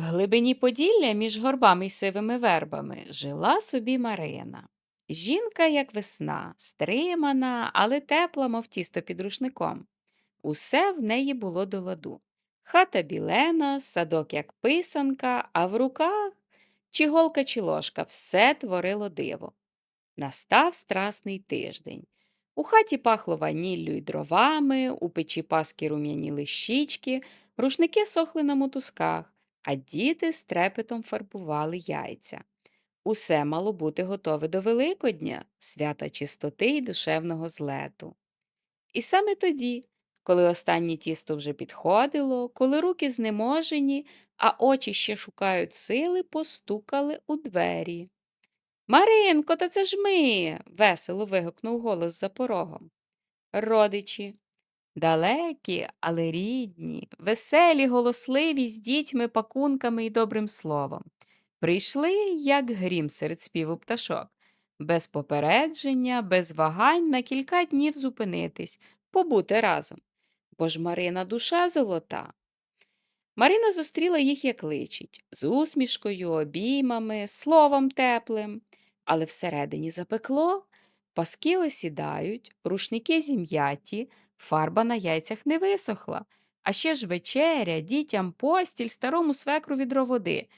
В глибині Поділля між горбами й сивими вербами жила собі Марина. Жінка, як весна, стримана, але тепла, мов тісто під рушником. Усе в неї було до ладу. Хата білена, садок як писанка, а в руках чи голка, чи ложка все творило диво. Настав страсний тиждень. У хаті пахло ваніллю й дровами, у печі паски рум'яніли щічки, рушники сохли на мотузках, а діти з трепетом фарбували яйця. Усе мало бути готове до Великодня, свята чистоти й душевного злету. І саме тоді, коли останнє тісто вже підходило, коли руки знеможені, а очі ще шукають сили, постукали у двері. Маринко, та це ж ми. весело вигукнув голос за порогом. Родичі, далекі, але рідні, веселі, голосливі, з дітьми, пакунками і добрим словом. Прийшли, як грім серед співу пташок, без попередження, без вагань на кілька днів зупинитись, побути разом. Бо ж Марина душа золота. Марина зустріла їх, як личить, з усмішкою, обіймами, словом теплим. Але всередині запекло, паски осідають, рушники зім'яті, фарба на яйцях не висохла, а ще ж вечеря, дітям постіль, старому свекру відро води.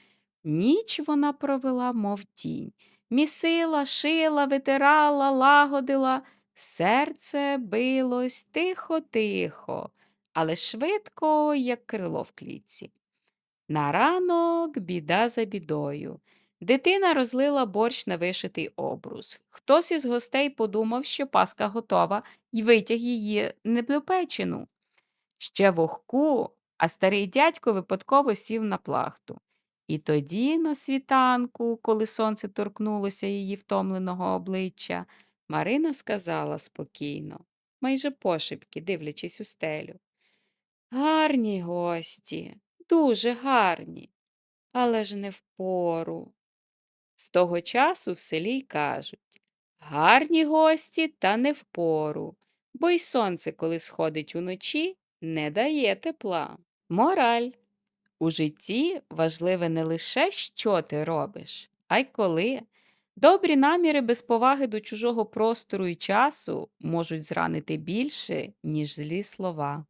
Ніч вона провела, мов тінь, місила, шила, витирала, лагодила. Серце билось тихо-тихо, але швидко, як крило в клітці. На ранок біда за бідою. Дитина розлила борщ на вишитий обрус. Хтось із гостей подумав, що паска готова, і витяг її недопечену. Ще вогку, а старий дядько випадково сів на плахту. І тоді, на світанку, коли сонце торкнулося її втомленого обличчя, Марина сказала спокійно, майже пошепки, дивлячись у стелю. Гарні гості, дуже гарні, але ж не впору. З того часу в селі й кажуть гарні гості та не впору, бо й сонце, коли сходить уночі, не дає тепла. Мораль. У житті важливе не лише, що ти робиш, а й коли. Добрі наміри без поваги до чужого простору і часу можуть зранити більше, ніж злі слова.